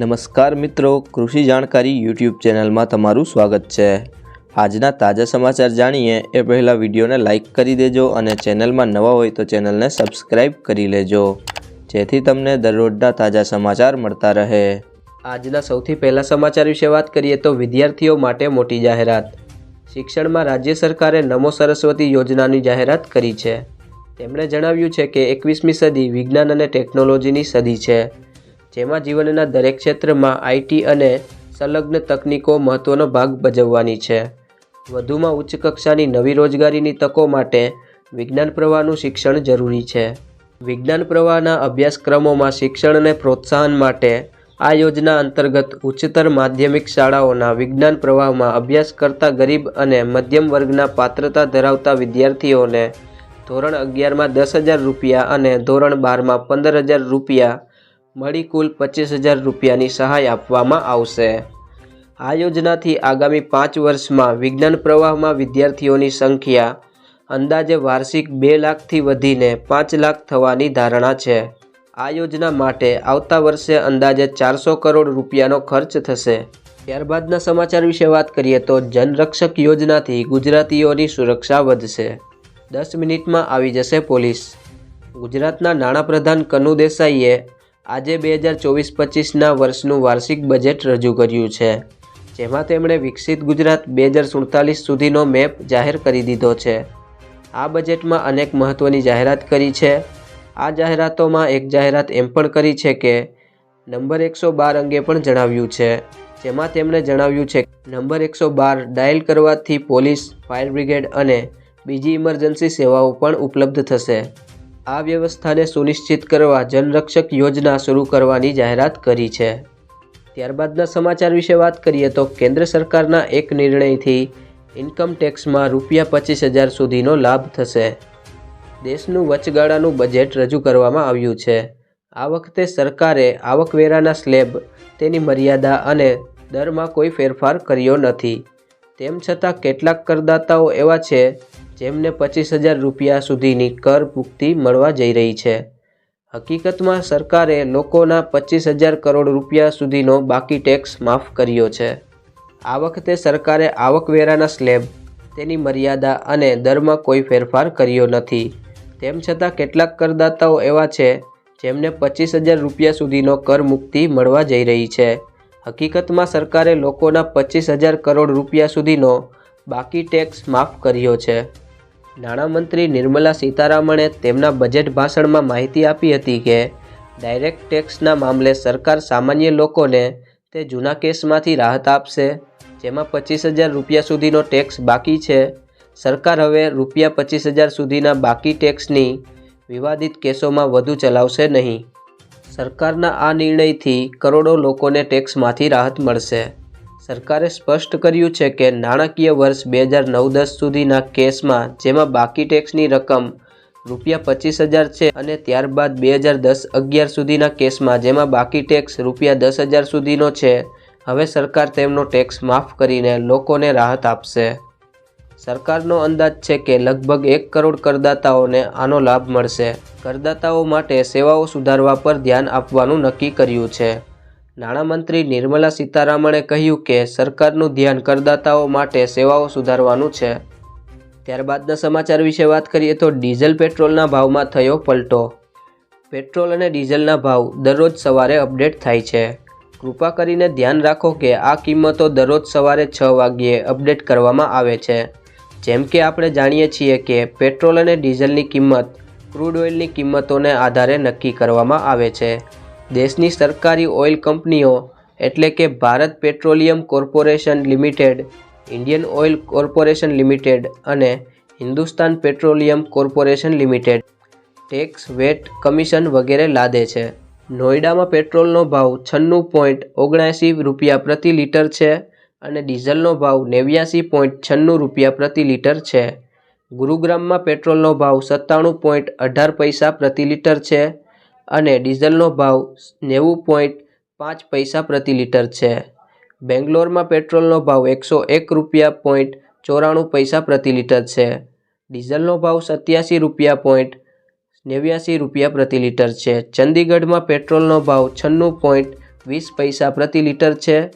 નમસ્કાર મિત્રો, કૃષિ જાણકારી યુટ્યુબ ચેનલમાં તમારું સ્વાગત છે. આજના તાજા સમાચાર જાણીએ એ પહેલાં વિડીયોને લાઇક કરી દેજો અને ચેનલમાં નવા હોય તો ચેનલને સબસ્ક્રાઈબ કરી લેજો, જેથી તમને દરરોજના તાજા સમાચાર મળતા રહે. આજના સૌથી પહેલા સમાચાર વિશે વાત કરીએ તો વિદ્યાર્થીઓ માટે મોટી જાહેરાત. શિક્ષણમાં રાજ્ય સરકારે નમો સરસ્વતી યોજનાની જાહેરાત કરી છે. તેમણે જણાવ્યું છે કે એકવીસમી સદી વિજ્ઞાન અને ટેકનોલોજીની સદી છે. જેમાં જીવનના દરેક ક્ષેત્રમાં આઈટી અને સંલગ્ન તકનીકો મહત્ત્વનો ભાગ ભજવવાની છે. વધુમાં ઉચ્ચ કક્ષાની નવી રોજગારીની તકો માટે વિજ્ઞાન પ્રવાહનું શિક્ષણ જરૂરી છે. વિજ્ઞાન પ્રવાહના અભ્યાસક્રમોમાં શિક્ષણને પ્રોત્સાહન માટે આ યોજના અંતર્ગત ઉચ્ચતર માધ્યમિક શાળાઓના વિજ્ઞાન પ્રવાહમાં અભ્યાસ કરતા ગરીબ અને મધ્યમ વર્ગના પાત્રતા ધરાવતા વિદ્યાર્થીઓને ધોરણ અગિયારમાં દસ હજાર રૂપિયા અને ધોરણ બારમાં પંદર હજાર રૂપિયા મળી કુલ પચીસ હજાર રૂપિયાની સહાય આપવામાં આવશે. આ યોજનાથી આગામી પાંચ વર્ષમાં વિજ્ઞાન પ્રવાહમાં વિદ્યાર્થીઓની સંખ્યા અંદાજે વાર્ષિક બે લાખથી વધીને પાંચ લાખ થવાની ધારણા છે. આ યોજના માટે આવતા વર્ષે અંદાજે ચારસો કરોડ રૂપિયાનો ખર્ચ થશે. ત્યારબાદના સમાચાર વિશે વાત કરીએ તો જનરક્ષક યોજનાથી ગુજરાતીઓની સુરક્ષા વધશે. દસ મિનિટમાં આવી જશે પોલીસ. ગુજરાતના નાણાપ્રધાન કનુ દેસાઈએ આજે બે હજાર ચોવીસ પચીસના વર્ષનું વાર્ષિક બજેટ રજૂ કર્યું છે, જેમાં તેમણે વિકસિત ગુજરાત બે હજાર સુડતાલીસ સુધીનો મેપ જાહેર કરી દીધો છે. આ બજેટમાં અનેક મહત્ત્વની જાહેરાત કરી છે. આ જાહેરાતોમાં એક જાહેરાત એમ પણ કરી છે કે, નંબર એકસો બાર અંગે પણ જણાવ્યું છે, જેમાં તેમણે જણાવ્યું છે નંબર એકસો બાર ડાયલ કરવાથી પોલીસ, ફાયર બ્રિગેડ અને બીજી ઇમરજન્સી સેવાઓ પણ ઉપલબ્ધ થશે. આ વ્યવસ્થાને સુનિશ્ચિત કરવા જનરક્ષક યોજના શરૂ કરવાની જાહેરાત કરી છે. ત્યારબાદના સમાચાર વિશે વાત કરીએ તો કેન્દ્ર સરકારના એક નિર્ણયથી ઇન્કમ ટેક્સમાં રૂપિયા પચીસ હજાર સુધીનો લાભ થશે. દેશનું વચગાળાનું બજેટ રજૂ કરવામાં આવ્યું છે. આ વખતે સરકારે આવકવેરાના સ્લેબ, તેની મર્યાદા અને દરમાં કોઈ ફેરફાર કર્યો નથી. તેમ છતાં કેટલાક કરદાતાઓ એવા છે જેમને પચીસ હજાર રૂપિયા સુધીની કર મુક્તિ મળવા જઈ રહી છે. હકીકતમાં સરકારે લોકોના પચીસ હજાર કરોડ રૂપિયા સુધીનો બાકી ટેક્સ માફ કર્યો છે. આ વખતે સરકારે આવકવેરાના સ્લેબ, તેની મર્યાદા અને દરમાં કોઈ ફેરફાર કર્યો નથી. તેમ છતાં કેટલાક કરદાતાઓ એવા છે, જેમને પચીસ હજાર રૂપિયા સુધીનો કર મુક્તિ મળવા જઈ રહી છે. હકીકતમાં સરકારે લોકોના પચીસ હજાર કરોડ રૂપિયા સુધીનો બાકી ટેક્સ માફ કર્યો છે. નાણામંત્રી નિર્મલા સીતારામણે તેમના બજેટ ભાષણમાં માહિતી આપી હતી કે, ડાયરેક્ટ ટેક્સના મામલે સરકાર સામાન્ય લોકોને તે જૂના કેસમાંથી રાહત આપશે, જેમાં પચીસ હજાર રૂપિયા સુધીનો ટેક્સ બાકી છે. સરકાર હવે રૂપિયા પચીસ હજાર સુધીના બાકી ટેક્સની વિવાદિત કેસોમાં વધુ ચલાવશે નહીં. સરકારના આ નિર્ણયથી કરોડો લોકોને ટેક્સમાંથી રાહત મળશે. સરકારે સ્પષ્ટ કર્યું છે કે નાણાકીય વર્ષ બે હજાર નવ દસ સુધીના કેસમાં, જેમાં બાકી ટેક્સની રકમ રૂપિયા પચીસ હજાર છે અને ત્યારબાદ બે હજાર દસ અગિયાર સુધીના કેસમાં, જેમાં બાકી ટેક્સ રૂપિયા દસ હજાર સુધીનો છે. હવે સરકાર તેમનો ટેક્સ માફ કરીને લોકોને રાહત આપશે. સરકારનો અંદાજ છે કે લગભગ એક કરોડ કરદાતાઓને આનો લાભ મળશે. કરદાતાઓ માટે સેવાઓ સુધારવા પર ધ્યાન આપવાનું નક્કી કર્યું છે. નાણામંત્રી નિર્મલા સીતારામણે કહ્યું કે સરકારનું ધ્યાન કરદાતાઓ માટે સેવાઓ સુધારવાનું છે. ત્યારબાદના સમાચાર વિશે વાત કરીએ તો ડીઝલ પેટ્રોલના ભાવમાં થયો પલટો. પેટ્રોલ અને ડીઝલના ભાવ દરરોજ સવારે અપડેટ થાય છે. કૃપા કરીને ધ્યાન રાખો કે આ કિંમતો દરરોજ સવારે છ વાગ્યે અપડેટ કરવામાં આવે છે. જેમ કે આપણે જાણીએ છીએ કે પેટ્રોલ અને ડીઝલની કિંમત ક્રૂડ ઓઇલની કિંમતોને આધારે નક્કી કરવામાં આવે છે. દેશની સરકારી ઓઇલ કંપનીઓ એટલે કે Bharat petroleum corporation limited, Indian oil corporation limited અને Hindustan petroleum corporation limited tax VAT commission વગેરે લાદે છે. નોઈડામાં પેટ્રોલનો ભાવ છન્નું પોઈન્ટ ઓગણસી રૂપિયા પ્રતિ લીટર છે અને ડીઝલનો ભાવ નેવ્યાસી પોઈન્ટ છન્નું રૂપિયા પ્રતિ લીટર છે. ગુરુગ્રામમાં પેટ્રોલનો ભાવ સત્તાણું પોઈન્ટ અઢાર પૈસા પ્રતિ લીટર છે અને ડીઝલનો ભાવ નેવું પોઈન્ટ પાંચ પૈસા પ્રતિ લિટર છે. બેંગ્લોરમાં પેટ્રોલનો ભાવ એકસો એક રૂપિયા પોઈન્ટ ચોરાણું પૈસા પ્રતિ લિટર છે. ડીઝલનો ભાવ સત્યાસી રૂપિયા પોઈન્ટ નેવ્યાસી રૂપિયા પ્રતિ લિટર છે. ચંદીગઢમાં પેટ્રોલનો ભાવ છન્નું પોઈન્ટ વીસ પૈસા પ્રતિ લિટર છે.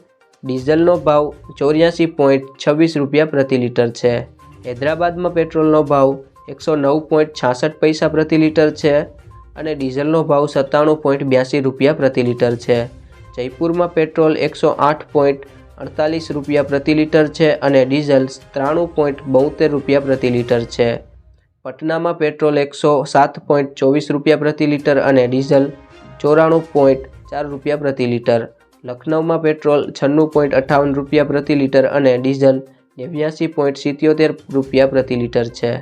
ડીઝલનો ભાવ ચોર્યાસી પોઈન્ટ છવ્વીસ રૂપિયા પ્રતિ લિટર છે. હૈદરાબાદમાં પેટ્રોલનો ભાવ એકસો નવ પોઈન્ટ છાસઠ પૈસા પ્રતિ લિટર છે. અને ડીઝલનો ભાવ સત્તાણું પોઈન્ટ બ્યાસી રૂપિયા પ્રતિ લીટર છે. જયપુરમાં પેટ્રોલ એકસો આઠ પોઈન્ટ અડતાલીસ રૂપિયા પ્રતિ લીટર છે અને ડીઝલ ત્રાણું પોઈન્ટ બોતેર રૂપિયા પ્રતિ લીટર છે. પટનામાં પેટ્રોલ એકસો સાત પોઈન્ટ ચોવીસ રૂપિયા પ્રતિ લીટર અને ડીઝલ ચોરાણું પોઈન્ટ ચાર રૂપિયા પ્રતિ લીટર. લખનૌમાં પેટ્રોલ છન્નું પોઈન્ટ અઠ્ઠાવન રૂપિયા પ્રતિ લીટર અને ડીઝલ નેવ્યાસી પોઈન્ટ સિત્યોતેર રૂપિયા પ્રતિ લીટર છે.